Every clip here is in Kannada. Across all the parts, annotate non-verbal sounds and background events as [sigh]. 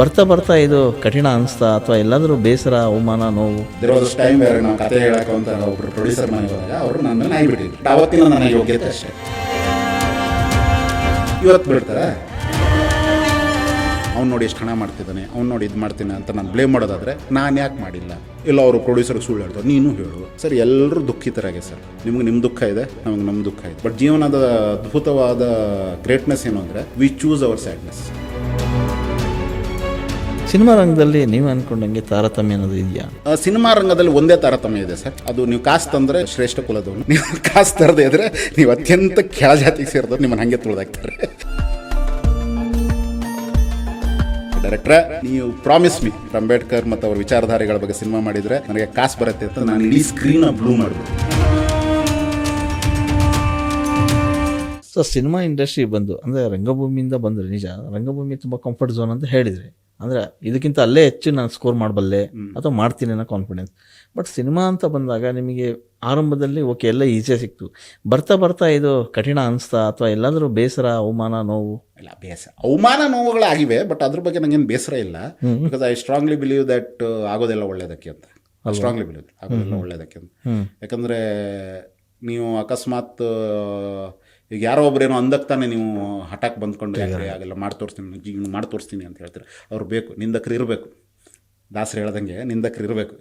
ಬರ್ತಾ ಬರ್ತಾ ಇದು ಕಠಿಣ ಅನಿಸ್ತಾ ಅಥವಾ ಎಲ್ಲಾದರೂ ಬೇಸರ, ಅವಮಾನ, ನೋವು? ಟೈಮ್ ಬೇರೆ ನಾವು ಕತೆ ಹೇಳಕ್ಕೆ ಅಂತ ಒಬ್ರು ಪ್ರೊಡ್ಯೂಸರ್ ಮನೆಗೆ ಅವರು ನನ್ನ ಮೇಲೆ ಅವತ್ತಿನ ನನ್ನ ಯೋಗ್ಯತೆ ಅಷ್ಟೇ. ಇವತ್ತು ಬಿಡ್ತಾರೆ? ಅವ್ನು ನೋಡಿ ಎಷ್ಟು ಹಣ ಮಾಡ್ತಿದ್ದಾನೆ, ಅವ್ನು ನೋಡಿ ಇದು ಮಾಡ್ತೀನಿ ಅಂತ ನಾನು ಬ್ಲೇಮ್ ಮಾಡೋದಾದ್ರೆ ನಾನು ಯಾಕೆ ಮಾಡಿಲ್ಲ? ಇಲ್ಲ, ಅವರು ಪ್ರೊಡ್ಯೂಸರ್ಗೆ ಸುಳ್ಳು ಹೇಳ್ತಾರೆ ನೀನು ಹೇಳು. ಸರ್, ಎಲ್ಲರೂ ದುಃಖಿತರಾಗೆ ಸರ್. ನಿಮ್ಗೆ ನಿಮ್ಮ ದುಃಖ ಇದೆ, ನಮಗೆ ನಮ್ಮ ದುಃಖ ಇದೆ. ಬಟ್ ಜೀವನದ ಅದ್ಭುತವಾದ ಗ್ರೇಟ್ನೆಸ್ ಏನು ಅಂದರೆ we choose our sadness cinema ರಂಗದಲ್ಲಿ ನೀವು ಅನ್ಕೊಂಡಂಗೆ ತಾರತಮ್ಯ ಅನ್ನೋದು ಇದೆಯಾ? ಆ, ಸಿನಿಮಾ ರಂಗದಲ್ಲಿ ಒಂದೇ ತಾರತಮ್ಯ ಇದೆ ಸರ್. ಅದು ನೀವು ಕಾಸು ತಂದ್ರೆ ಶ್ರೇಷ್ಠ ಕುಲದವನು. ನೀವು ಕಾಸು ತರದೇ ಇದ್ರೆ ನೀವು ಅತ್ಯಂತ ಕೆಳ ಕೆಳಜಾತಿಗೆ ಸೇರಿದವ್ರು ನಿಮ್ಮನ್ನ ಹಂಗೆ ತುಳಿದಾಕ್ತಾರೆ. ಡೈರೆಕ್ಟರ್ ನೀವು ಪ್ರಾಮಿಸ್ ಮಿ ಅಂಬೇಡ್ಕರ್ ಮತ್ತು ಅವ್ರ ವಿಚಾರಧಾರೆಗಳ ಬಗ್ಗೆ ಸಿನಿಮಾ ಮಾಡಿದ್ರೆ ನನಗೆ ಕಾಸು ಬರುತ್ತೆ ಅಂತ ನಾನು ಇಡೀ ಸ್ಕ್ರೀನ್ ಬ್ಲೂ ಮಾಡಬೇಕು ಸೊ ಸಿನಿಮಾ ಇಂಡಸ್ಟ್ರಿ ಬಂದು ಅಂದರೆ ರಂಗಭೂಮಿಯಿಂದ ಬಂದರೆ ನಿಜ ರಂಗಭೂಮಿ ತುಂಬ ಕಂಫರ್ಟ್ ಝೋನ್ ಅಂತ ಹೇಳಿದ್ರಿ. ಅಂದರೆ ಇದಕ್ಕಿಂತ ಅಲ್ಲೇ ಹೆಚ್ಚು ನಾನು ಸ್ಕೋರ್ ಮಾಡಬಲ್ಲೆ ಅಥವಾ ಮಾಡ್ತೀನಿ ಅನ್ನೋ ಕಾನ್ಫಿಡೆನ್ಸ್ ಬಟ್ ಸಿನಿಮಾ ಅಂತ ಬಂದಾಗ ನಿಮಗೆ ಆರಂಭದಲ್ಲಿ ಓಕೆ ಎಲ್ಲ ಈಸಿಯಾಗಿ ಸಿಕ್ತು. ಬರ್ತಾ ಬರ್ತಾ ಇದು ಕಠಿಣ ಅನಿಸ್ತಾ ಅಥವಾ ಎಲ್ಲಾದರೂ ಬೇಸರ ಅವಮಾನ ನೋವು? ಇಲ್ಲ ಬೇಸರ. ಅವಮಾನ ನೋವುಗಳಾಗಿವೆ ಬಟ್ ಅದ್ರ ಬಗ್ಗೆ ನಂಗೇನು ಬೇಸರ ಇಲ್ಲ. Because I strongly believe that ಆಗೋದೆಲ್ಲ ಒಳ್ಳೇದಕ್ಕೆ ಅಂತ. ಸ್ಟ್ರಾಂಗ್ಲಿ ಬಿಲೀವ್ ಆಗೋದೆಲ್ಲ ಒಳ್ಳೇದಕ್ಕೆ ಅಂತ. ಯಾಕಂದರೆ ನೀವು ಅಕಸ್ಮಾತ್ ಈಗ ಯಾರೋ ಒಬ್ರೇನೋ ಅಂದಕ್ಕೆ ತಾನೇ ನೀವು ಹಠಕ್ಕೆ ಬಂದ್ಕೊಂಡು ಯಾಕೆ ಆಗಲ್ಲ ಮಾಡಿ ತೋರಿಸ್ತೀನಿ ಜೀವನ ಮಾಡಿ ತೋರಿಸ್ತೀನಿ ಅಂತ ಹೇಳ್ತಾರೆ. ಅವ್ರು ಬೇಕು ನಿಂದಕರು ಇರಬೇಕು. ದಾಸರು ಹೇಳ್ದಂಗೆ ನಿಂದಕರು ಇರಬೇಕು.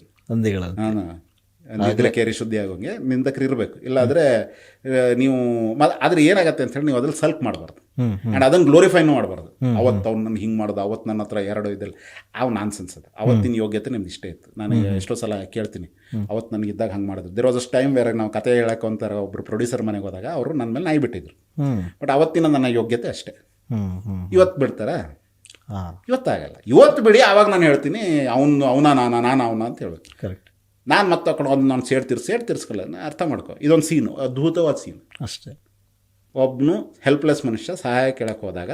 ಹಾಂ. ನಿದ್ರೆ ಕೇರಿ ಶುದ್ಧಿ ಆಗೋಂಗೆ ನಿಂದಕರು ಇರಬೇಕು. ಇಲ್ಲಾಂದರೆ ನೀವು ಆದ್ರೆ ಆದರೆ ಏನಾಗತ್ತೆ ಅಂತ ಹೇಳಿ ನೀವು ಅದ್ರಲ್ಲಿ ಸಲ್ಪ್ ಮಾಡಬಾರ್ದು. ಆ್ಯಂಡ್ ಅದನ್ನು ಗ್ಲೋರಿಫೈನು ಮಾಡಬಾರ್ದು. ಅವತ್ತು ಅವ್ನು ನನ್ನ ಹಿಂಗೆ ಮಾಡ್ದು ಅವತ್ತು ನನ್ನ ಹತ್ರ ಎರಡು ಇದ್ದಲ್ಲಿ ಅವು ನಾನ್ ಸೆನ್ಸ್ ಅದು. ಅವತ್ತಿನ ಯೋಗ್ಯತೆ ನಿಮ್ದು ಇಷ್ಟೇ ಇತ್ತು. ನಾನು ಎಷ್ಟೋ ಸಲ ಕೇಳ್ತೀನಿ. ಅವತ್ತು ನನಗೆ ಇದ್ದಾಗ ಹಂಗೆ ಮಾಡಿದ್ರು. ದೇರ್ ವಾಸ್ ಅಸ್ ಟೈಮ್ ಬೇರೆ ನಾವು ಕತೆ ಹೇಳಕ್ಕೆ ಅಂತಾರೆ ಒಬ್ಬರು ಪ್ರೊಡ್ಯೂಸರ್ ಮನೆಗೆ ಹೋದಾಗ ಅವರು ನನ್ನ ಮೇಲೆ ನಾಯಿ ಬಿಟ್ಟಿದ್ರು. ಬಟ್ ಅವತ್ತಿನ ನನ್ನ ಯೋಗ್ಯತೆ ಅಷ್ಟೇ. ಇವತ್ತು ಬಿಡ್ತಾರಾ? ಇವತ್ತಾಗಲ್ಲ. ಇವತ್ತು ಬಿಡಿ ಆವಾಗ ನಾನು ಹೇಳ್ತೀನಿ ಅವನು ಅವನ ನಾನು ನಾನು ಅವನ ಅಂತ ಹೇಳ್ಬೇಕು. ಕರೆಕ್ಟ್ ನಾನು ಮತ್ತೆ ಕಡೆ ಒಂದು ನಾನು ಸೇರ್ತಿರ್ ಸೇರ್ತಿರ್ಸ್ಕೊಳ್ಳ ಅರ್ಥ ಮಾಡ್ಕೊ. ಇದೊಂದು ಸೀನು ಅದ್ಭುತವಾದ ಸೀನು. ಅಷ್ಟೇ. ಒಬ್ಬನು ಹೆಲ್ಪ್ಲೆಸ್ ಮನುಷ್ಯ ಸಹಾಯ ಕೇಳಕ್ಕೆ ಹೋದಾಗ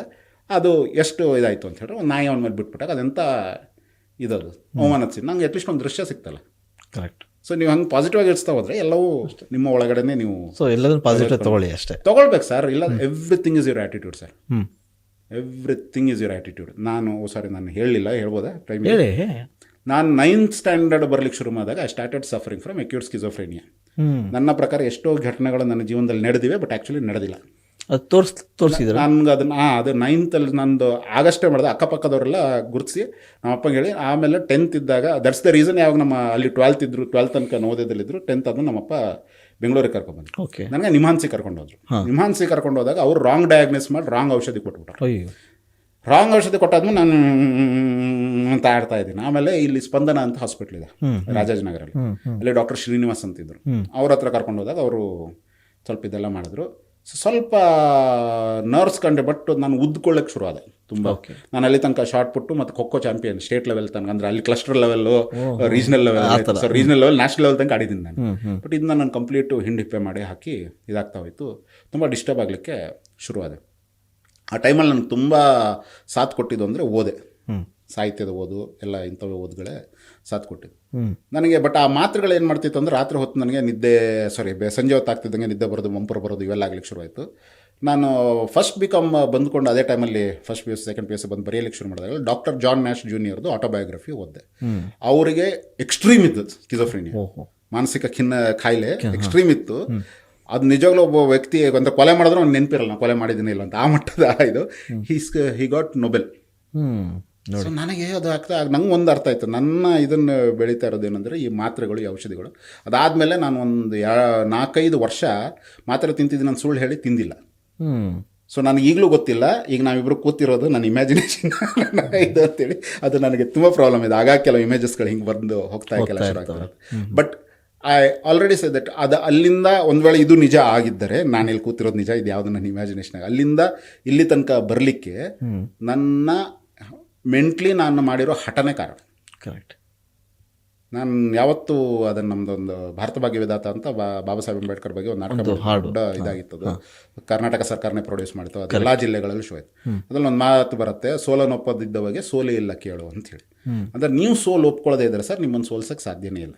ಅದು ಎಷ್ಟು ಇದಾಯಿತು ಅಂತ ಹೇಳಿದ್ರೆ ಒಂದು ನಾಯಿ ಅವನ ಮೇಲೆ ಬಿಟ್ಬಿಟ್ಟಾಗ ಅದೆಂಥ ಇದದು ಅವಮಾನದ ಸೀನ್. ನಂಗೆ ಅಟ್ಲೀಸ್ಟ್ ಒಂದು ದೃಶ್ಯ ಸಿಗ್ತಲ್ಲ ಕರೆಕ್ಟ್ ಸೊ ನೀವು ಹಂಗೆ ಪಾಸಿಟಿವ್ ಆಗಿ ಇಡ್ಸ್ತಾ ಹೋದ್ರೆ ಎಲ್ಲವೂ ನಿಮ್ಮ ಒಳಗಡೆನೇ ನೀವು ಸೊ ಎಲ್ಲದನ್ನು ಪಾಸಿಟಿವ್ ತಗೊಳ್ಳಿ. ಅಷ್ಟೇ. ತೊಗೊಳ್ಬೇಕು ಸರ್ ಇಲ್ಲ everything is your attitude sir ಹ್ಞೂ ಎವ್ರಿಥಿಂಗ್ ಇಸ್ ಯುವರ್ ಆ್ಯಟಿಟ್ಯೂಡ್ ನಾನು ಸಾರಿ ನಾನು ಹೇಳಲಿಲ್ಲ ಹೇಳ್ಬೋದಾ? ಟೈಮ್ ಹೇಳಿ. ನಾನು ನೈನ್ತ್ ಸ್ಟ್ಯಾಂಡರ್ಡ್ ಬರ್ಲಿಕ್ಕೆ ಶುರು ಮಾಡಿದಾಗ I started suffering from acute schizophrenia ನನ್ನ ಪ್ರಕಾರ ಎಷ್ಟೋ ಘಟನೆಗಳು ನನ್ನ ಜೀವನದಲ್ಲಿ ನಡೆದಿವೆ ಬಟ್ ಆ್ಯಕ್ಚುಲಿ ನಡೆದಿಲ್ಲ. ಅದು ತೋರಿಸ್ ತೋರಿಸಿದ್ರ? ನನ್ಗೆ ಅದನ್ನ ಹಾಂ ಅದು ನೈನ್ತಲ್ಲಿ ನಂದು ಆಗಸ್ಟೇ ಮಾಡಿದೆ. ಅಕ್ಕಪಕ್ಕದವರೆಲ್ಲ ಗುರುತಿಸಿ ನಮ್ಮ ಅಪ್ಪಂಗೆ ಹೇಳಿ ಆಮೇಲೆ ಟೆಂತ್ ಇದ್ದಾಗ ದಟ್ಸ್ ದ ರೀಸನ್ ಯಾವಾಗ ನಮ್ಮ ಅಲ್ಲಿ ಟ್ವೆಲ್ತ್ ಇದ್ರು ಟ್ವೆಲ್ತ್ ತನಕ ನವೋದಯದಲ್ಲಿದ್ದರು ಟೆಂತ್ ಆದ್ಮೇಲೆ ನಮ್ಮಪ್ಪ ಬೆಂಗಳೂರಿಗೆ ಕರ್ಕೊಂಡ್ಬಂದ್ರು ಓಕೆ ನನಗೆ ನಿಮಾನ್ಸಿ ಕರ್ಕೊಂಡು ಹೋದ್ರು. ನಿಮ್ಹಾನ್ಸಿ ಕರ್ಕೊಂಡು ಹೋದಾಗ ಅವ್ರು ರಾಂಗ್ ಡಯಾಗ್ನೋಸ್ ಮಾಡಿ ರಾಂಗ್ ಔಷಧಿ ಕೊಟ್ಬಿಟ್ರು. ರಾಂಗ್ ಔಷಧಿ ಕೊಟ್ಟಾದ್ಮೇಲೆ ನಾನು ಅಂತ ಆಡ್ತಾ ಇದ್ದೀನಿ. ಆಮೇಲೆ ಇಲ್ಲಿ ಸ್ಪಂದನ ಅಂತ ಹಾಸ್ಪಿಟ್ಲ್ ಇದೆ ರಾಜಾಜನಗರಲ್ಲಿ. ಅಲ್ಲಿ ಡಾಕ್ಟರ್ ಶ್ರೀನಿವಾಸ್ ಅಂತಿದ್ರು. ಅವ್ರ ಹತ್ರ ಕರ್ಕೊಂಡು ಹೋದಾಗ ಅವರು ಸ್ವಲ್ಪ ಇದೆಲ್ಲ ಮಾಡಿದ್ರು. ಸೊ ಸ್ವಲ್ಪ ನರ್ಸ್ ಕಂಡೆ ಬಟ್ ನಾನು ಉದ್ಕೊಳ್ಳೋಕೆ ಶುರು ಆದೆ ತುಂಬ ನಾನು ಅಲ್ಲಿ ತನಕ ಶಾರ್ಟ್ ಪುಟ್ಟು ಮತ್ತು ಖೋಖೋ ಚಾಂಪಿಯನ್ ಸ್ಟೇಟ್ ಲೆವೆಲ್ ತನಕ ಅಂದ್ರೆ ಅಲ್ಲಿ cluster level regional level so regional level national level ತನಕ ಆಡಿದ್ದೀನಿ ನಾನು. ಬಟ್ ಇದನ್ನ ನಾನು ಕಂಪ್ಲೀಟು ಹಿಂಡಿಪ್ಪೆ ಮಾಡಿ ಹಾಕಿ ಇದಾಗ್ತಾ ಹೋಯಿತು. ತುಂಬ ಡಿಸ್ಟರ್ಬ್ ಆಗಲಿಕ್ಕೆ ಆದೆ ಆ ಟೈಮಲ್ಲಿ ನನಗೆ ತುಂಬ ಸಾಥ್ ಕೊಟ್ಟಿದ್ದು ಅಂದರೆ ಓದೆ. ಸಾಹಿತ್ಯದ ಓದು ಎಲ್ಲ ಇಂಥವೇ ಓದುಗಳೇ ಸಾಥ್ ಕೊಟ್ಟಿದ್ದು. ನನಗೆ ಬಟ್ ಆ ಮಾತ್ರೆಗಳು ಏನು ಮಾಡ್ತಿತ್ತು ಅಂದ್ರೆ ರಾತ್ರಿ ಹೊತ್ತು ನನಗೆ ನಿದ್ದೆ ಸಾರಿ ಬೆ ಸಂಜೆ ಹೊತ್ತು ಆಗ್ತಿದ್ದಂಗೆ ನಿದ್ದೆ ಬರೋದು ಮಂಪುರ ಬರೋದು ಇವೆಲ್ಲ ಆಗ್ಲಿಕ್ಕೆ ಶುರುವಾಯಿತು. ನಾನು ಫಸ್ಟ್ ಬಿ ಕಾಮ್ ಬಂದ್ಕೊಂಡು ಅದೇ ಟೈಮಲ್ಲಿ first P U second P U C ಬಂದು ಬರೆಯಲಿಕ್ಕೆ ಶುರು ಮಾಡಿದಾಗ ಡಾಕ್ಟರ್ ಜಾನ್ ನ್ಯಾಶ್ ಜೂನಿಯರ್ದು ಆಟೋಬಯೋಗ್ರಫಿ ಓದಿದೆ. ಅವರಿಗೆ ಎಕ್ಸ್ಟ್ರೀಮ್ ಇತ್ತು ಸ್ಕಿಜೋಫ್ರೇನಿಯಾ ಮಾನಸಿಕ ಖಿನ್ನ ಕಾಯಿಲೆ ಎಕ್ಸ್ಟ್ರೀಮ್ ಇತ್ತು. ಅದು ನಿಜವಾಗ್ಲೂ ಒಬ್ಬ ವ್ಯಕ್ತಿ ಅಂತ ಕೊಲೆ ಮಾಡಿದ್ರೆ ಅವ್ನು ನೆನಪಿರಲ್ಲ ನಾನು ಕೊಲೆ ಮಾಡಿದ್ದೀನಿ ಇಲ್ಲ ಅಂತ. ಆ ಮಟ್ಟದ ಇದು. He's he got Nobel so ನನಗೆ ಅದು ಆಗ್ತಾ ನಂಗೆ ಒಂದು ಅರ್ಥ ಆಯಿತು. ನನ್ನ ಇದನ್ನು ಬೆಳೀತಾ ಇರೋದೇನೆಂದರೆ ಈ ಮಾತ್ರೆಗಳು ಈ ಔಷಧಿಗಳು. ಅದಾದಮೇಲೆ ನಾನು ಒಂದು ಯಾ ನಾಲ್ಕೈದು ವರ್ಷ ಮಾತ್ರೆ ತಿಂತಿದ್ದೆ ನಾನು ಸುಳ್ಳು ಹೇಳಿ ತಿಂದಿಲ್ಲ. ಸೊ ನನಗೆ ಈಗಲೂ ಗೊತ್ತಿಲ್ಲ. ಈಗ ನಾವಿಬ್ಬರು ಕೂತಿರೋದು ನನ್ನ ಇಮ್ಯಾಜಿನೇಷನ್ ಇದು ಅಂತೇಳಿ. ಅದು ನನಗೆ ತುಂಬ ಪ್ರಾಬ್ಲಮ್ ಇದೆ. ಆಗ ಕೆಲವು ಇಮೇಜಸ್ಗಳು ಹಿಂಗೆ ಬಂದು ಹೋಗ್ತಾ ಕೆಲವು ಆಗ್ತದೆ but I already say that ಅದು ಅಲ್ಲಿಂದ ಒಂದು ವೇಳೆ ಇದು ನಿಜ ಆಗಿದ್ದರೆ ನಾನು ಇಲ್ಲಿ ಕೂತಿರೋದು ನಿಜ ಇದು ಯಾವುದು ನನ್ನ ಇಮ್ಯಾಜಿನೇಷನ್ ಅಲ್ಲಿಂದ ಇಲ್ಲಿ ತನಕ ಬರಲಿಕ್ಕೆ ನನ್ನ ಮೆಂಟ್ಲಿ ನಾನು ಮಾಡಿರೋ ಹಠನೇ ಕಾರಣ. ಕರೆಕ್ಟ್ ನಾನು ಯಾವತ್ತೂ ಅದನ್ನು ನಮ್ಮದೊಂದು ಭಾರತ ಭಾಗ್ಯ ವಿಧಾತ ಅಂತ ಬಾಬಾ ಸಾಹೇಬ್ ಅಂಬೇಡ್ಕರ್ ಬಗ್ಗೆ ಒಂದು ನಾಟಕ. ದೊಡ್ಡ ಇದಾಗಿತ್ತು ಅದು ಕರ್ನಾಟಕ ಸರ್ಕಾರನೇ ಪ್ರೊಡ್ಯೂಸ್ ಮಾಡಿತ್ತು ಅದು ಎಲ್ಲ ಜಿಲ್ಲೆಗಳಲ್ಲಿ ಶೋ ಆಯ್ತು. ಅದ್ರಲ್ಲಿ ಒಂದು ಮಾತು ಬರುತ್ತೆ ಸೋಲನೊಪ್ಪದಿದ್ದವಗೆ ಸೋಲೇ ಇಲ್ಲ ಕೇಳು ಅಂತ ಹೇಳಿ. ಅಂದ್ರೆ ನೀವು ಸೋಲು ಒಪ್ಕೊಳ್ಳೋದೇ ಇದ್ರೆ ಸರ್ ನಿಮ್ಮನ್ನು ಸೋಲ್ಸಕ್ಕೆ ಸಾಧ್ಯನೇ ಇಲ್ಲ.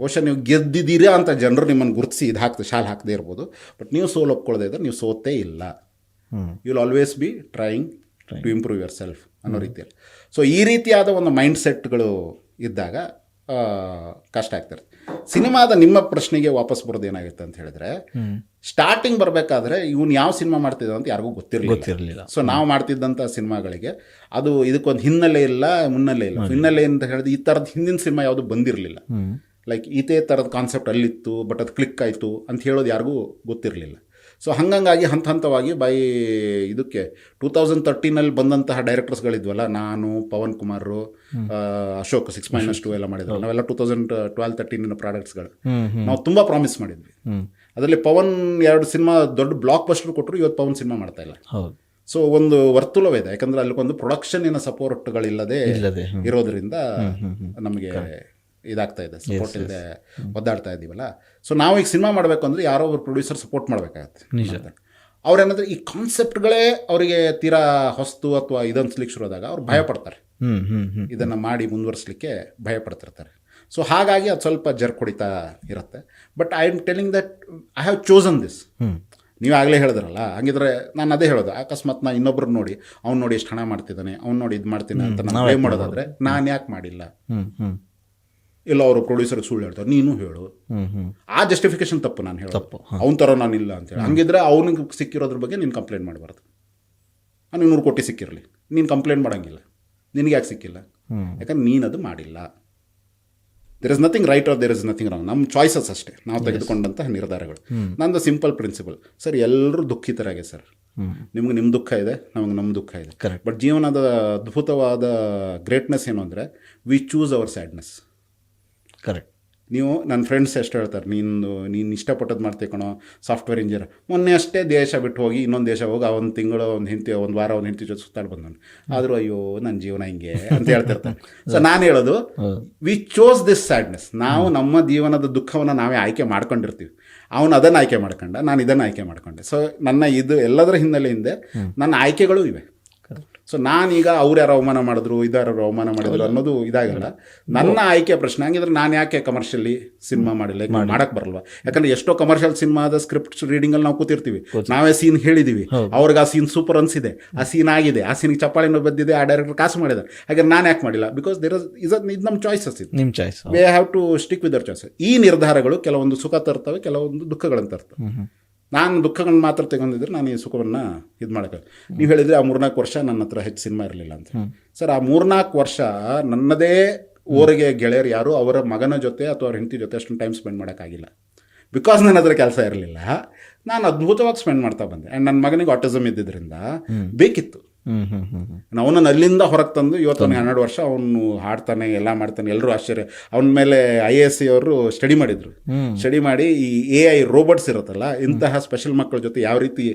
ಬಹುಶಃ ನೀವು ಗೆದ್ದಿದ್ದೀರಾ ಅಂತ ಜನರು ನಿಮ್ಮನ್ನು ಗುರುತಿಸಿ ಇದು ಹಾಕ್ತಾರೆ ಶಾಲೆ ಹಾಕದೇ ಇರ್ಬೋದು. ಬಟ್ ನೀವು ಸೋಲು ಒಪ್ಕೊಳ್ಳೋದೇ ಇದ್ರೆ ನೀವು ಸೋತೇ ಇಲ್ಲ. You will always be trying to improve yourself ಅನ್ನೋ ರೀತಿಯಲ್ಲಿ. ಸೊ ಈ ರೀತಿಯಾದ ಒಂದು ಮೈಂಡ್ ಸೆಟ್ಗಳು ಇದ್ದಾಗ ಆ, ಕಷ್ಟ ಆಗ್ತಿರುತ್ತೆ. ಸಿನಿಮಾದ ನಿಮ್ಮ ಪ್ರಶ್ನೆಗೆ ವಾಪಸ್ ಬರೋದು ಏನಾಗುತ್ತೆ ಅಂತ ಹೇಳಿದ್ರೆ ಸ್ಟಾರ್ಟಿಂಗ್ ಬರಬೇಕಾದ್ರೆ ಇವನು ಯಾವ ಸಿನಿಮಾ ಮಾಡ್ತಿದ್ದ ಅಂತ ಯಾರಿಗೂ ಗೊತ್ತಿರಲಿಲ್ಲ. ಗೊತ್ತಿರಲಿಲ್ಲ. ಸೊ ನಾವು ಮಾಡ್ತಿದ್ದಂಥ ಸಿನಿಮಾಗಳಿಗೆ ಅದು ಇದಕ್ಕೊಂದು ಹಿನ್ನೆಲೆ ಇಲ್ಲ ಮುನ್ನೆಲೆ ಇಲ್ಲ. ಹಿನ್ನೆಲೆ ಅಂತ ಹೇಳಿದ್ರೆ ಈ ಥರದ ಹಿಂದಿನ ಸಿನಿಮಾ ಯಾವುದು ಬಂದಿರಲಿಲ್ಲ. ಲೈಕ್ ಇದೇ ಥರದ ಕಾನ್ಸೆಪ್ಟ್ ಅಲ್ಲಿತ್ತು ಬಟ್ ಅದು ಕ್ಲಿಕ್ ಆಯಿತು ಅಂತ ಹೇಳೋದು ಯಾರಿಗೂ ಗೊತ್ತಿರಲಿಲ್ಲ. ಸೊ ಹಂಗಂಗಾಗಿ ಹಂತ ಹಂತವಾಗಿ ಬೈ ಇದಕ್ಕೆ ಟೂ ತೌಸಂಡ್ ತರ್ಟೀನಲ್ಲಿ ಬಂದಂತಹ ಡೈರೆಕ್ಟರ್ಸ್ಗಳಿದ್ವಲ್ಲ ನಾನು Pavan Kumar Ashok six minus two ಎಲ್ಲ ಮಾಡಿದ್ರು. ನಾವೆಲ್ಲ ಟೂ ತೌಸಂಡ್ ಟ್ವೆಲ್ ತರ್ಟೀನಿನ ಪ್ರಾಡಕ್ಟ್ಸ್ಗಳು ನಾವು ತುಂಬ ಪ್ರಾಮಿಸ್ ಮಾಡಿದ್ವಿ. ಅದರಲ್ಲಿ ಪವನ್ ಎರಡು ಸಿನಿಮಾ ದೊಡ್ಡ ಬ್ಲಾಕ್ ಬಸ್ಟರ್ ಕೊಟ್ಟರು ಇವತ್ತು ಪವನ್ ಸಿನಿಮಾ ಮಾಡ್ತಾ ಇಲ್ಲ. ಸೊ ಒಂದು ವರ್ತುಲವಿದೆ. ಯಾಕಂದ್ರೆ ಅಲ್ಲಿಗೊಂದು ಪ್ರೊಡಕ್ಷನ್ ಸಪೋರ್ಟ್ಗಳಿಲ್ಲದೆ ಇರೋದ್ರಿಂದ ನಮಗೆ ಇದಾಗ್ತಾ ಇದೆ ಸಪೋರ್ಟ್ ಇಲ್ಲದೆ ಒದ್ದಾಡ್ತಾ ಇದ್ದೀವಲ್ಲ ಸೊ ನಾವು ಈಗ ಸಿನಿಮಾ ಮಾಡಬೇಕು ಅಂದರೆ ಯಾರೋ ಒಬ್ಬರು ಪ್ರೊಡ್ಯೂಸರ್ ಸಪೋರ್ಟ್ ಮಾಡಬೇಕಾಗತ್ತೆ. ನಿಜ. ಅವ್ರೇನಂದ್ರೆ ಈ ಕಾನ್ಸೆಪ್ಟ್ಗಳೇ ಅವರಿಗೆ ತೀರಾ ಹೊಸ್ತು ಅಥವಾ ಇದನ್ಸ್ಲಿಕ್ಕೆ ಶುರುವಾದಾಗ ಆದಾಗ ಅವ್ರು ಭಯ ಪಡ್ತಾರೆ. ಇದನ್ನು ಮಾಡಿ ಮುಂದುವರಿಸಲಿಕ್ಕೆ ಭಯ ಪಡ್ತಿರ್ತಾರೆ. ಸೊ ಹಾಗಾಗಿ ಅದು ಸ್ವಲ್ಪ ಜರ್ಕ್ ಹೊಡಿತಾ ಇರುತ್ತೆ. But I am telling that I have chosen this ನೀವು ಆಗಲೇ ಹೇಳಿದ್ರಲ್ಲ ಹಂಗಿದ್ರೆ ನಾನು ಅದೇ ಹೇಳೋದು. ಅಕಸ್ಮಾತ್ ನಾ ಇನ್ನೊಬ್ರು ನೋಡಿ ಅವ್ನು ನೋಡಿ ಎಷ್ಟು ಹಣ ಮಾಡ್ತಿದ್ದಾನೆ ಅವ್ನು ನೋಡಿ ಇದು ಮಾಡ್ತೀನಿ ಅಂತ ನಾನು ಮಾಡೋದಾದ್ರೆ ನಾನು ಯಾಕೆ ಮಾಡಿಲ್ಲ? ಇಲ್ಲ ಅವರು ಪ್ರೊಡ್ಯೂಸರ್ಗೆ ಸುಳ್ಳು ಹೇಳ್ತಾರೆ. ನೀನು ಹೇಳು. ಆ ಜಸ್ಟಿಫಿಕೇಶನ್ ತಪ್ಪು ನಾನು ಹೇಳ ತಪ್ಪು, ಅವ್ನ ಥರ ನಾನು ಇಲ್ಲ ಅಂತೇಳಿ ಹಂಗಿದ್ರೆ ಅವನಿಗೆ ಸಿಕ್ಕಿರೋದ್ರ ಬಗ್ಗೆ ನೀನು ಕಂಪ್ಲೇಂಟ್ ಮಾಡಬಾರ್ದು ನಾನು ನೂರು ಕೋಟಿ ಸಿಕ್ಕಿರಲಿ. ನೀನು ಕಂಪ್ಲೇಂಟ್ ಮಾಡೋಂಗಿಲ್ಲ. ನಿನಗೆ ಯಾಕೆ ಸಿಕ್ಕಿಲ್ಲ? ಯಾಕಂದ್ರೆ ನೀನು ಅದು ಮಾಡಿಲ್ಲ. There is nothing right or there is nothing wrong ನಮ್ಮ ಚಾಯ್ಸಸ್ ಅಷ್ಟೇ. ನಾವು ತೆಗೆದುಕೊಂಡಂತಹ ನಿರ್ಧಾರಗಳು. ನಂದು ಸಿಂಪಲ್ ಪ್ರಿನ್ಸಿಪಲ್ ಸರ್ ಎಲ್ಲರೂ ದುಃಖಿತರಾಗೆ ಸರ್. ನಿಮ್ಗೆ ನಿಮ್ಮ ದುಃಖ ಇದೆ ನಮಗೆ ನಮ್ಮ ದುಃಖ ಇದೆ. ಬಟ್ ಜೀವನದ ಅದ್ಭುತವಾದ ಗ್ರೇಟ್ನೆಸ್ ಏನು ಅಂದರೆ we choose our sadness correct ನೀವು ನನ್ನ ಫ್ರೆಂಡ್ಸ್ ಎಷ್ಟು ಹೇಳ್ತಾರೆ ನೀನು ನೀನು ಇಷ್ಟಪಟ್ಟದ್ದು ಮಾಡ್ತೀಯ ಕಣೋ ಸಾಫ್ಟ್ವೇರ್ ಇಂಜಿನಿಯರ್ ಮೊನ್ನೆ ಅಷ್ಟೇ ದೇಶ ಬಿಟ್ಟು ಹೋಗಿ ಇನ್ನೊಂದು ದೇಶ ಹೋಗಿ ಆ ಒಂದು ತಿಂಗಳು ಒಂದು ಹಿಂತಿ ಒಂದು ವಾರ ಒಂದು ಹೆಂಡತಿ ಜೊತೆ ಸುತ್ತಾಡಿ ಬಂದವನು. ಆದರೂ ಅಯ್ಯೋ ನನ್ನ ಜೀವನ ಹಿಂಗೆ ಅಂತ ಹೇಳ್ತಿರ್ತಾನೆ ಸೊ [laughs] ನಾನು ಹೇಳೋದು ವಿ ಚೋಸ್ ದಿಸ್ ಸ್ಯಾಡ್ನೆಸ್ ನಾವು ನಮ್ಮ ಜೀವನದ ದುಃಖವನ್ನು ನಾವೇ ಆಯ್ಕೆ ಮಾಡ್ಕೊಂಡಿರ್ತೀವಿ. ಅವನು ಅದನ್ನು ಆಯ್ಕೆ ಮಾಡ್ಕೊಂಡ ನಾನು ಇದನ್ನು ಆಯ್ಕೆ ಮಾಡ್ಕೊಂಡೆ. ಸೊ ನನ್ನ ಇದು ಎಲ್ಲದರ ಹಿನ್ನೆಲೆ ಹಿಂದೆ ನನ್ನ ಆಯ್ಕೆಗಳು ಇವೆ. ಸೊ ನಾನೀಗ ಅವ್ರು ಯಾರು ಅವಮಾನ ಮಾಡಿದ್ರು ಇದಾರು ಅವಮಾನ ಮಾಡಿದ್ರು ಅನ್ನೋದು ಇದಾಗಲ್ಲ. ನನ್ನ ಆಯ್ಕೆ ಪ್ರಶ್ನೆ ಹಂಗಿದ್ರೆ ನಾನು ಯಾಕೆ ಕಮರ್ಷಿಯಲಿ ಸಿನಿಮಾ ಮಾಡಿಲ್ಲ? ಮಾಡಕ್ ಬರಲ್ವಾ? ಯಾಕಂದ್ರೆ ಎಷ್ಟೋ ಕಮರ್ಷಿಯಲ್ ಸಿನಿಮಾದ ಸ್ಕ್ರಿಪ್ಟ್ ರೀಡಿಂಗ್ ಅಲ್ಲಿ ನಾವು ಕೂತಿರ್ತೀವಿ. ನಾವೇ ಸೀನ್ ಹೇಳಿದೀವಿ. ಅವ್ರಿಗೆ ಆ ಸೀನ್ ಸೂಪರ್ ಅನ್ಸಿದೆ. ಆ ಸೀನ್ ಆಗಿದೆ. ಆ ಸೀನ್ಗೆ ಚಪ್ಪಾಳಿನ ಬದ್ದಿದೆ ಆ ಡೈರೆಕ್ಟರ್ ಕಾಸು ಮಾಡಿದ್ದಾರೆ. ಹಾಗೆ ನಾನು ಯಾಕೆ ಮಾಡಿಲ್ಲ? ಬಿಕಾಸ್ ದೇರ್ ಇಸ್ ಇದು ನಮ್ಮ ಚಾಯ್ಸಸ್ ಇದು. ನಿಮ್ಮ choice we have to stick with their choice ಈ ನಿರ್ಧಾರಗಳು ಕೆಲವೊಂದು ಸುಖ ತರ್ತವೆ ಕೆಲವೊಂದು ದುಃಖಗಳನ್ನು ತರ್ತವೆ. ನಾನು ದುಃಖಗಳನ್ನ ಮಾತ್ರ ತಗೊಂಡಿದ್ರೆ ನಾನು ಈ ಸುಖವನ್ನು ಇದು ಮಾಡೋಕ್ಕೆ ನೀವು ಹೇಳಿದರೆ ಆ ಮೂರ್ನಾಲ್ಕು ವರ್ಷ ನನ್ನ ಹತ್ರ ಹೆಚ್ಚು ಸಿನಿಮಾ ಇರಲಿಲ್ಲ ಅಂತ. ಸರ್ ಆ ಮೂರ್ನಾಲ್ಕು ವರ್ಷ ನನ್ನದೇ ಊರಿಗೆ ಗೆಳೆಯರು ಯಾರು ಅವರ ಮಗನ ಜೊತೆ ಅಥವಾ ಅವ್ರ ಹೆಂಡತಿ ಜೊತೆ ಅಷ್ಟೊಂದು ಟೈಮ್ ಸ್ಪೆಂಡ್ ಮಾಡೋಕ್ಕಾಗಿಲ್ಲ. ಬಿಕಾಸ್ ನನ್ನ ಹತ್ರ ಕೆಲಸ ಇರಲಿಲ್ಲ ನಾನು ಅದ್ಭುತವಾಗಿ ಸ್ಪೆಂಡ್ ಮಾಡ್ತಾ ಬಂದೆ. ಆ್ಯಂಡ್ ನನ್ನ ಮಗನಿಗೆ ಆಟಿಸಮ್ ಇದ್ದಿದ್ದರಿಂದ ಬೇಕಿತ್ತು. ಅವನನ್ನು ಅಲ್ಲಿಂದ ಹೊರಗೆ ತಂದು ಇವತ್ತು ಅವನಿಗೆ ಹನ್ನೆರಡು ವರ್ಷ ಅವನು ಹಾಡ್ತಾನೆ ಎಲ್ಲ ಮಾಡ್ತಾನೆ ಎಲ್ಲರೂ ಆಶ್ಚರ್ಯ. ಅವನ ಮೇಲೆ ಐ ಎಸ್ ಸಿ ಅವರು ಸ್ಟಡಿ ಮಾಡಿದ್ರು. ಸ್ಟಡಿ ಮಾಡಿ ಈ ಎ ಐ ರೋಬೋಟ್ಸ್ ಇರುತ್ತಲ್ಲ ಇಂತಹ ಸ್ಪೆಷಲ್ ಮಕ್ಕಳ ಜೊತೆ ಯಾವ ರೀತಿ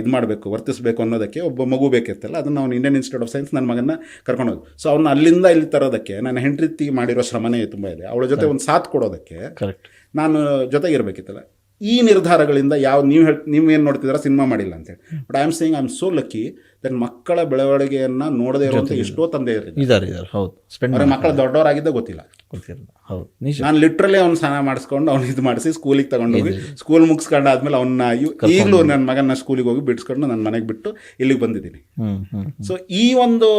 ಇದು ಮಾಡಬೇಕು ವರ್ತಿಸಬೇಕು ಅನ್ನೋದಕ್ಕೆ ಒಬ್ಬ ಮಗು ಬೇಕಿರ್ತಲ್ಲ ಅದನ್ನು ಅವ್ನು ಇಂಡಿಯನ್ ಇನ್ಸ್ಟಿಟ್ಯೂಟ್ ಆಫ್ ಸೈನ್ಸ್ ನನ್ನ ಮಗನ ಕರ್ಕೊಂಡು ಹೋಗಿ ಸೊ ಅವ್ನು ಅಲ್ಲಿಂದ ಇಲ್ಲಿ ತರೋದಕ್ಕೆ ನಾನು ಹೆಂಡ್ರಿತಿ ಮಾಡಿರೋ ಶ್ರಮನೇ ತುಂಬ ಇದೆ. ಅವಳ ಜೊತೆ ಒಂದು ಸಾಥ್ ಕೊಡೋದಕ್ಕೆ ಕರೆಕ್ಟ್ ನಾನು ಜೊತೆಗಿರ್ಬೇಕಿತ್ತಲ್ಲ. ಈ ನಿರ್ಧಾರಗಳಿಂದ ಯಾವ ನೀವು ಹೇಳ್ ನೀವು ಏನು ನೋಡ್ತಿದ್ದೀರಾ ಸಿನಿಮಾ ಮಾಡಿಲ್ಲ ಅಂತೇಳಿ. But I am saying I am so lucky then ಮಕ್ಕಳ ಬೆಳವಣಿಗೆಯನ್ನು ನೋಡದೇ ಇರುವಂಥ ಎಷ್ಟೋ ತಂದೆ ಇದ್ದಾರೆ. ಇದ್ದಾರೆ ಹೌದು. ಸ್ಪೆಂಡ್ ಅವ್ರ ಮಕ್ಕಳು ದೊಡ್ಡವರಾಗಿದ್ದ ಗೊತ್ತಿಲ್ಲ. ಗೊತ್ತಿರಲ್ಲ. ಹೌದು. ನಾನು ಲಿಟ್ರಲಿ ಅವ್ನು ಸ್ನಾನ ಮಾಡಿಸ್ಕೊಂಡು ಅವ್ನು ಇದು ಮಾಡಿಸಿ ಸ್ಕೂಲಿಗೆ ತಗೊಂಡೋಗಿ ಸ್ಕೂಲ್ ಮುಗಿಸ್ಕೊಂಡು ಆದ್ಮೇಲೆ ಅವನ್ನ ಈಗಲೂ ನನ್ನ ಮಗನ ಸ್ಕೂಲಿಗೆ ಹೋಗಿ ಬಿಡಿಸ್ಕೊಂಡು ನನ್ನ ಮನೆಗೆ ಬಿಟ್ಟು ಇಲ್ಲಿಗೆ ಬಂದಿದ್ದೀನಿ. ಸೊ ಈ ಒಂದು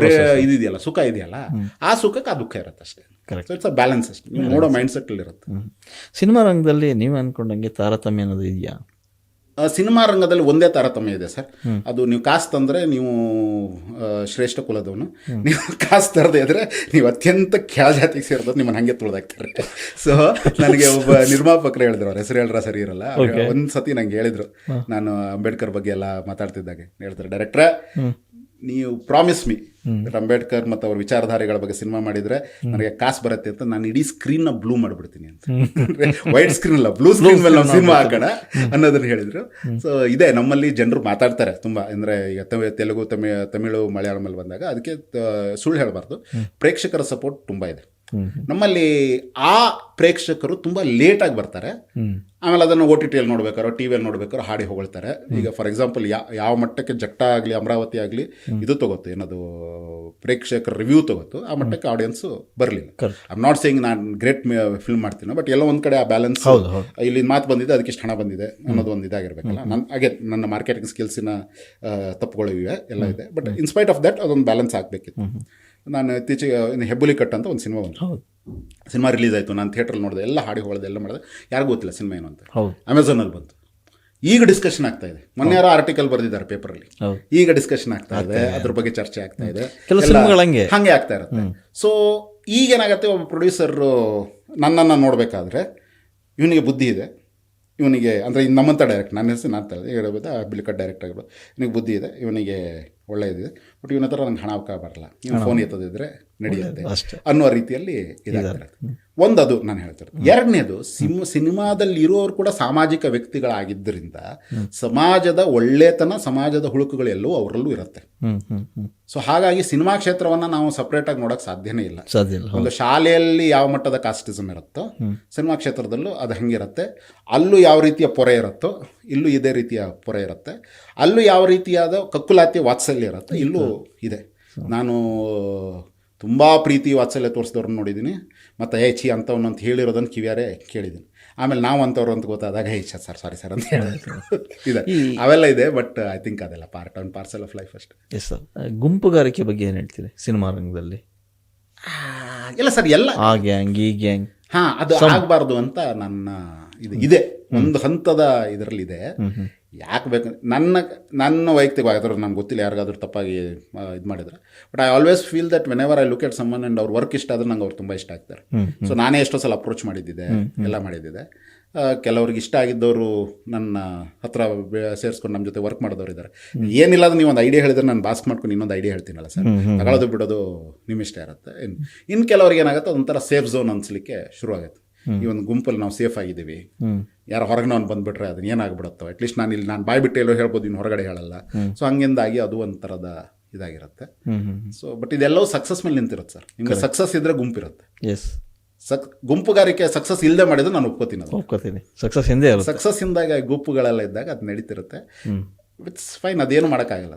ಗ್ರೇ ಇದಿದೆಯಲ್ಲ ಸುಖ ಇದೆಯಲ್ಲ ಆ ಸುಖಕ್ಕೆ ಆ ದುಃಖ ಇರುತ್ತೆ ಅಷ್ಟೇ ಸೊ ಇಟ್ಸ್ ಅ ಬ್ಯಾಲೆನ್ಸ್ ಅಷ್ಟೇ ನೀವು ನೋಡೋ ಮೈಂಡ್ ಸೆಟ್ ಇರುತ್ತೆ. ಸಿನಿಮಾ ರಂಗದಲ್ಲಿ ನೀವು ಅನ್ಕೊಂಡಂಗೆ ತಾರತಮ್ಯ ಅನ್ನೋದು ಇದೆಯಾ? ಆ, ಸಿನಿಮಾ ರಂಗದಲ್ಲಿ ಒಂದೇ ತಾರತಮ್ಯ ಇದೆ ಸರ್. ಅದು ನೀವು ಕಾಸು ತಂದರೆ ನೀವು ಶ್ರೇಷ್ಠ ಕುಲದವನು. ನೀವು ಕಾಸು ತರದೇ ಇದ್ರೆ ನೀವು ಅತ್ಯಂತ ಕೆಳ ಜಾತಿಗೆ ಸೇರಿದ್ರು ನಿಮ್ಮನ್ನು ಹಂಗೆ ತುಳಿದಾಕ್ತಾರೆ. ಸೊ ನನಗೆ ಒಬ್ಬ ನಿರ್ಮಾಪಕರು ಹೇಳಿದ್ರು ಅವ್ರ ಹೆಸರು ಹೇಳ್ರ ಸರಿ ಇರಲ್ಲ. ಒಂದು ಸತಿ ನಂಗೆ ಹೇಳಿದ್ರು. ನಾನು ಅಂಬೇಡ್ಕರ್ ಬಗ್ಗೆ ಎಲ್ಲ ಮಾತಾಡ್ತಿದ್ದಾಗೆ. ಹೇಳ್ತಾರೆ ಡೈರೆಕ್ಟ್ರೆ ನೀವು ಪ್ರಾಮಿಸ್ ಮೀ ಅಂಬೇಡ್ಕರ್ ಮತ್ತು ಅವ್ರ ವಿಚಾರಧಾರೆಗಳ ಬಗ್ಗೆ ಸಿನಿಮಾ ಮಾಡಿದ್ರೆ ನನಗೆ ಕಾಸು ಬರುತ್ತೆ ಅಂತ ನಾನು ಇಡೀ ಸ್ಕ್ರೀನ್ನ ಬ್ಲೂ ಮಾಡಿಬಿಡ್ತೀನಿ ಅಂತ. ವೈಟ್ ಸ್ಕ್ರೀನ್ ಅಲ್ಲ ಬ್ಲೂ ಸ್ಕ್ರೀನ್ ಮೇಲೆ ನಾವು ಸಿನಿಮಾ ಹಾಕೋಣ ಅನ್ನೋದನ್ನು ಹೇಳಿದ್ರು. ಸೊ ಇದೆ ನಮ್ಮಲ್ಲಿ ಜನರು ಮಾತಾಡ್ತಾರೆ ತುಂಬಾ. ಅಂದ್ರೆ ಈಗ ತೆಲುಗು ತಮಿ ತಮಿಳು ಮಲಯಾಳಮಲ್ಲಿ ಬಂದಾಗ ಅದಕ್ಕೆ ಸುಳ್ಳು ಹೇಳಬಾರ್ದು. ಪ್ರೇಕ್ಷಕರ ಸಪೋರ್ಟ್ ತುಂಬಾ ಇದೆ. ನಮ್ಮಲ್ಲಿ ಆ ಪ್ರೇಕ್ಷಕರು ತುಂಬ ಆಗಿ ಬರ್ತಾರೆ. ಆಮೇಲೆ ಅದನ್ನು ಓ ಟಿ ಟಿಯಲ್ಲಿ ನೋಡ್ಬೇಕಾರೋ ಟಿ ವಿಯಲ್ಲಿ ನೋಡ್ಬೇಕಾರೋ ಹಾಡಿ ಹೊಗಳ್ತಾರೆ. ಈಗ ಫಾರ್ ಎಕ್ಸಾಂಪಲ್ ಯಾವ ಮಟ್ಟಕ್ಕೆ ಜಟ್ಟ ಆಗಲಿ ಅಮರಾವತಿ ಆಗಲಿ ಇದು ತಗೋತು ಏನದು ಪ್ರೇಕ್ಷಕರ ರಿವ್ಯೂ ತಗೋತು ಆ ಮಟ್ಟಕ್ಕೆ ಆಡಿಯನ್ಸ್ ಬರಲಿಲ್ಲ. ಐ ನಾಟ್ ಸೇಯಿಂಗ್ ನಾನು ಗ್ರೇಟ್ ಫಿಲ್ಮ್ ಮಾಡ್ತೀನಿ ಬಟ್ ಎಲ್ಲೋ ಒಂದು ಕಡೆ ಆ ಬ್ಯಾಲೆನ್ಸ್ ಇಲ್ಲಿ ಮಾತು ಬಂದಿದೆ ಅದಕ್ಕೆ ಇಷ್ಟು ಹಣ ಬಂದಿದೆ ಅನ್ನೋದು ಒಂದು ಇದಾಗಿರ್ಬೇಕಲ್ಲ. ನನ್ನ ಹಾಗೆ ನನ್ನ ಮಾರ್ಕೆಟಿಂಗ್ ಸ್ಕಿಲ್ಸಿನ ತಪ್ಪುಗಳು ಇವೆ ಎಲ್ಲ ಇದೆ. But in spite of that ಅದೊಂದು ಬ್ಯಾಲೆನ್ಸ್ ಆಗಬೇಕಿತ್ತು. ನಾನು ಇತ್ತೀಚೆಗೆ ಹೆಬ್ಬುಲಿ ಕಟ್ ಅಂತ ಒಂದು ಸಿನಿಮಾ ಬಂತು. ಹೌದು. ಸಿನಿಮಾ ರಿಲೀಸ್ ಆಯಿತು ನಾನು ಥಿಯೇಟ್ರಲ್ಲಿ ನೋಡಿದೆ ಎಲ್ಲ ಹಾಡಿ ಹೊಳ್ದೆ ಎಲ್ಲ ಮಾಡಿದೆ. ಯಾರಿಗೂ ಗೊತ್ತಿಲ್ಲ ಸಿನಿಮಾ ಏನು ಅಂತ. ಅಮೆಝಾನಲ್ಲಿ ಬಂತು. ಈಗ ಡಿಸ್ಕಷನ್ ಆಗ್ತಾ ಇದೆ. ಮೊನ್ನೆ ಯಾರೋ ಆರ್ಟಿಕಲ್ ಬರೆದಿದ್ದಾರೆ ಪೇಪರಲ್ಲಿ ಈಗ ಡಿಸ್ಕಷನ್ ಆಗ್ತಾ ಇದೆ ಅದ್ರ ಬಗ್ಗೆ ಚರ್ಚೆ ಆಗ್ತಾ ಇದೆ. ಕೆಲವು ಎಲ್ಲ ಸಿನಿಮಾಗಳು ಹಂಗೆ. ಹಂಗೆ ಆಗ್ತಾ ಇರುತ್ತೆ. ಸೊ ಈಗೇನಾಗತ್ತೆ ಒಬ್ಬ ಪ್ರೊಡ್ಯೂಸರ್ ನನ್ನನ್ನು ನೋಡಬೇಕಾದ್ರೆ ಇವನಿಗೆ ಬುದ್ಧಿ ಇದೆ. ಇವನಿಗೆ ಅಂದರೆ ನಮ್ಮಂಥ ಡೈರೆಕ್ಟ್ ನನ್ನ ಹೆಸರು ನಾನು ಬಿಲ್ಕಟ್ ಡೈರೆಕ್ಟ್ ಆಗಿರ್ಬೋದು. ಇವನಿಗೆ ಬುದ್ಧಿ ಇದೆ. ಇವನಿಗೆ ಒಳ್ಳೆಯದಿದೆ. ಬಟ್ ಇವನ ಹತ್ರ ನಂಗೆ ಹಣ ಅವಕಾಶ ಬರಲ್ಲ. ಇವನು ಫೋನ್ ಎತ್ತದಿದ್ರೆ ನಡೆಯುತ್ತೆ. ಅನ್ನೋ ರೀತಿಯಲ್ಲಿ ಇದಾಗ್ತಿರುತ್ತೆ ಒಂದು ಅದು ನಾನು ಹೇಳ್ತಿರೋದು. ಎರಡನೇದು ಸಿಮ್ ಸಿನಿಮಾದಲ್ಲಿ ಇರೋರು ಕೂಡ ಸಾಮಾಜಿಕ ವ್ಯಕ್ತಿಗಳಾಗಿದ್ದರಿಂದ ಸಮಾಜದ ಒಳ್ಳೆತನ ಸಮಾಜದ ಹುಳುಕುಗಳು ಎಲ್ಲವೂ ಅವರಲ್ಲೂ ಇರುತ್ತೆ. ಸೊ ಹಾಗಾಗಿ ಸಿನಿಮಾ ಕ್ಷೇತ್ರವನ್ನು ನಾವು ಸಪ್ರೇಟಾಗಿ ನೋಡೋಕೆ ಸಾಧ್ಯನೇ ಇಲ್ಲ. ಒಂದು ಶಾಲೆಯಲ್ಲಿ ಯಾವ ಮಟ್ಟದ ಕಾಸ್ಟಿಸಮ್ ಇರುತ್ತೋ ಸಿನಿಮಾ ಕ್ಷೇತ್ರದಲ್ಲೂ ಅದು ಹಂಗಿರುತ್ತೆ. ಅಲ್ಲೂ ಯಾವ ರೀತಿಯ ಪೊರೆ ಇರುತ್ತೋ ಇಲ್ಲೂ ಇದೇ ರೀತಿಯ ಪೊರೆ ಇರುತ್ತೆ. ಅಲ್ಲೂ ಯಾವ ರೀತಿಯಾದ ಕಕ್ಕುಲಾತಿ ವಾತ್ಸಲ್ಯ ಇರುತ್ತೆ. ಇಲ್ಲೂ ಇದೆ. ನಾನು ತುಂಬ ಪ್ರೀತಿ ವಾತ್ಸಲ್ಯ ತೋರಿಸಿದವ್ರನ್ನ ನೋಡಿದ್ದೀನಿ ಮತ್ತು ಏ ಚಿ ಅಂಥವ್ನು ಅಂತ ಹೇಳಿರೋದನ್ನು ಕಿವಿಯಾರೆ ಕೇಳಿದ್ದೀನಿ ಆಮೇಲೆ ನಾವು ಅಂಥವ್ರು ಅಂತ ಗೊತ್ತಾದಾಗ ಹೇ ಸರ್ ಸಾರಿ ಸರ್ ಅಂತ ಹೇಳಿದ್ರು. [laughs] ಇದೆ. ಅವೆಲ್ಲ ಇದೆ ಬಟ್ ಐ ಥಿಂಕ್ ಅದೆಲ್ಲ part and parcel of life ಅಷ್ಟೇ. ಎಸ್ ಸರ್ ಗುಂಪುಗಾರಿಕೆ ಬಗ್ಗೆ ಏನು ಹೇಳ್ತೀರಿ ಸಿನಿಮಾ ರಂಗದಲ್ಲಿ? ಎಲ್ಲ ಸರ್ ಎಲ್ಲ ಆ ಗ್ಯಾಂಗ್ ಈ ಗ್ಯಾಂಗ್ ಹಾ ಅದು ಆಗಬಾರ್ದು ಅಂತ ನನ್ನ ಇದು ಇದೆ. ಒಂದು ಹಂತದ ಇದರಲ್ಲಿ ಇದೆ ಯಾಕೆ ಬೇಕು? ನನ್ನ ನನ್ನ ವೈಯಕ್ತಿಕವಾಗಿ ಅದ್ರ ನಮ್ಗೆ ಗೊತ್ತಿಲ್ಲ ಯಾರಿಗಾದ್ರೂ ತಪ್ಪಾಗಿ ಇದು ಮಾಡಿದ್ರೆ. But I always feel that whenever I look at someone and ಅವ್ರ ವರ್ಕ್ ಇಷ್ಟ ಆದ್ರೆ ನಂಗೆ ಅವ್ರು ತುಂಬ ಇಷ್ಟ ಆಗ್ತಾರೆ. ಸೊ ನಾನೇ ಎಷ್ಟೋ ಸಲ ಅಪ್ರೋಚ್ ಮಾಡಿದ್ದಿದೆ ಎಲ್ಲ ಮಾಡಿದ್ದಿದೆ. ಕೆಲವ್ರಿಗೆ ಇಷ್ಟ ಆಗಿದ್ದವರು ನನ್ನ ಹತ್ರ ಸೇರಿಸ್ಕೊಂಡು ನಮ್ಮ ಜೊತೆ ವರ್ಕ್ ಮಾಡಿದವರು ಇದ್ದಾರೆ ಏನಿಲ್ಲ ಅದು ನೀವು ಒಂದು ಐಡಿಯಾ ಹೇಳಿದ್ರೆ ನಾನು ಬಾಸ್ಕ್ ಮಾಡ್ಕೊಂಡು ಇನ್ನೊಂದು ಐಡಿಯಾ ಹೇಳ್ತೀನಲ್ಲ ಸರ್. ತಗೊಳ್ಳೋದು ಬಿಡೋದು ನಿಮ್ಮ ಇಷ್ಟ ಇರುತ್ತೆ. ಇನ್ನು ಇನ್ನು ಕೆಲವ್ರಿಗೆ ಏನಾಗುತ್ತೆ ಅದೊಂಥರ ಸೇಫ್ ಝೋನ್ ಅನ್ಸ್ಲಿಕ್ಕೆ ಶುರು ಆಗುತ್ತೆ ಈ ಒಂದು ಗುಂಪಲ್ಲಿ ನಾವು ಸೇಫ್ ಆಗಿದ್ದೀವಿ. ಯಾರು ಹೊರಗೆ ನಾನು ಬಂದ್ಬಿಟ್ರೆ ಅದನ್ನ ಏನಾಗ್ಬಿಡುತ್ತೋ. ಅಟ್ಲೀಸ್ಟ್ ನಾನು ಇಲ್ಲಿ ನಾನು ಬಾಯ್ ಬಿಟ್ಟು ಎಲ್ಲೋ ಹೇಳ್ಬೋದು ಇನ್ನು ಹೊರಗಡೆ ಹೇಳಲ್ಲ. ಸೊ ಹಂಗಿಂದಾಗಿ ಅದು ಒಂಥರದ ಇದಾಗಿರುತ್ತೆ. ಸೊ ಬಟ್ ಇದೆಲ್ಲವೂ ಸಕ್ಸಸ್ ಮೇಲೆ ನಿಂತಿರುತ್ತೆ ಸರ್. ನಿಮ್ಗೆ ಸಕ್ಸಸ್ ಇದ್ರೆ ಗುಂಪಿರುತ್ತೆ. ಎಸ್ ಸಕ್ ಗುಂಪುಗಾರಿಕೆ ಸಕ್ಸಸ್ ಇಲ್ಲದೆ ಮಾಡಿದ್ರೆ ನಾನು ಒಪ್ಕೋತೀನಿ ಅದು ಒಪ್ಕೋತೀನಿ. ಸಕ್ಸಸ್ ಹಿಂದೆ ಸಕ್ಸಸ್ ಇಂದಾಗ ಗುಂಪುಗಳೆಲ್ಲ ಇದ್ದಾಗ ಅದು ನಡೀತಿರುತ್ತೆ. ಇಟ್ಸ್ ಫೈನ್ ಅದೇನು ಮಾಡೋಕ್ಕಾಗಲ್ಲ.